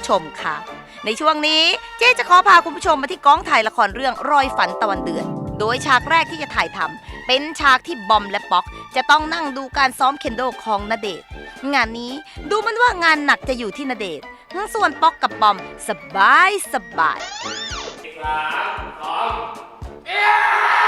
ผู้ชมค่ะ ในช่วงนี้เจ๊จะขอพาคุณผู้ชมมาที่กองถ่ายละครเรื่องรอยฝันตะวันเดือน โดยฉากแรกที่จะถ่ายทำเป็นฉากที่บอมและป๊อก จะต้องนั่งดูการซ้อมเคนโดของณเดชงานนี้ดูมันว่างานหนักจะอยู่ที่ณเดชน์ส่วนป๊อกกับบอมสบายสบายโอ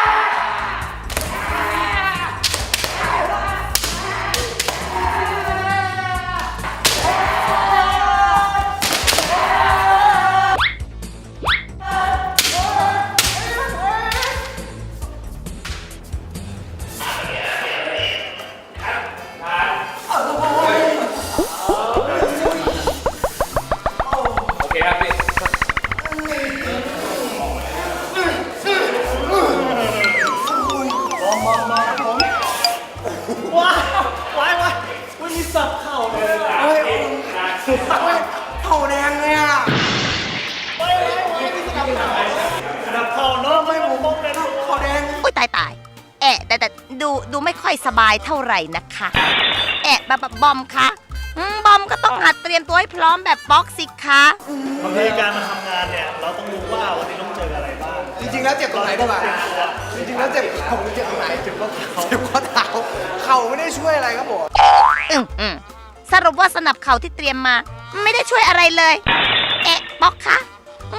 มาครับผมว้าวว้ายว้ายมันมีสับเข่าเลยเฮ้ยเข่าแดงเลยอะว้ายว้ายว้ายมีสับเข่าสับเข่าเนาะไม่ผมต้องเป็นเข่าแดงอุ้ยตายตายแอะแต่แต่ดูดูไม่ค่อยสบายเท่าไหร่นะคะแอะบบแบบบอมคะอืมบอมก็ต้องหัดเตรียมตัวให้พร้อมแบบป๊อกสิคะบา แล้วเจ็บตรงไหนดีกว่าจริงๆแล้วเจ็บเข่าเจ็บตรงไหนเจ็บข้อเท้าเจ็บข้อเท้าเข่าไม่ได้ช่วยอะไรครับผมอืมอืมสรุปว่าสนับเข่าที่เตรียมมา ไม่ได้ช่วยอะไรเลย เอ๊ะป๊อกคะ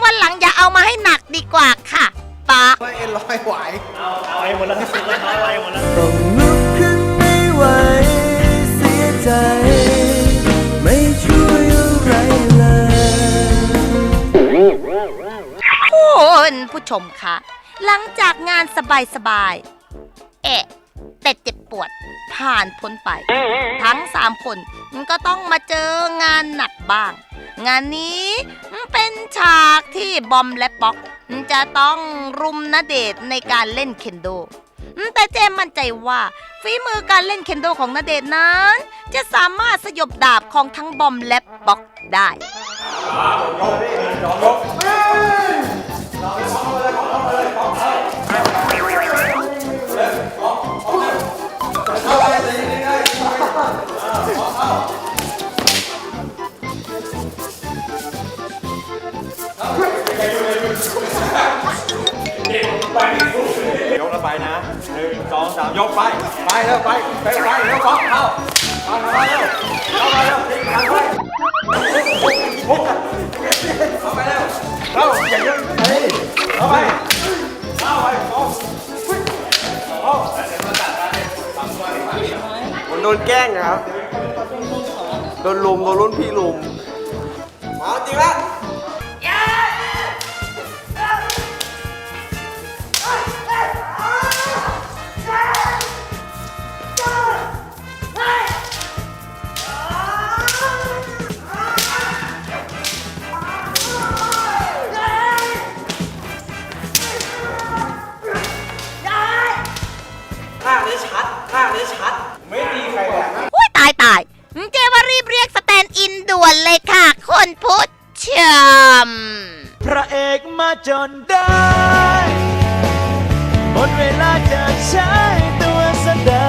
วันหลังอย่าเอามาให้หนักดีกว่าค่ะป๊อกว่าเอ็นลอยไหว เอาเอาไอ้หมดแล้วที่สุดแล้วเอาไอ้หมดแล้ว คุณผู้ชมคะ หลังจากงานสบายๆ เอ๊ะแต่เจ็บปวดผ่านพ้นไป ทั้งสามคนก็ต้องมาเจองานหนักบ้าง งานนี้เป็นฉากที่บอมและป๊อก จะต้องรุมณเดชในการเล่นเคนโด แต่เจมมั่นใจว่าฝีมือการเล่นเคนโดของณเดชนั้น จะสามารถสยบดาบของทั้งบอมและป๊อกได้ามยกไป ไปเร็วไป ไปไปเร็วเข้าเข้าเข้ามาเร็วเข้ามาเร็วเข้าไปเข้าไปเร็วเข้าอย่าเยอะเฮ้ยเข้าไปเข้าไปเข้าผมโดนแกล้งครับ โดนลุมโดนรุ่นพี่ลุมเอาจริงละอุ้ยตายตายเจว่ารีบเรียกสแตนด์อินด่วนเลยค่ะคุณผู้ชมพระเอกมาจนได้หมดเวลาจะใช้ตัวแสดงแทน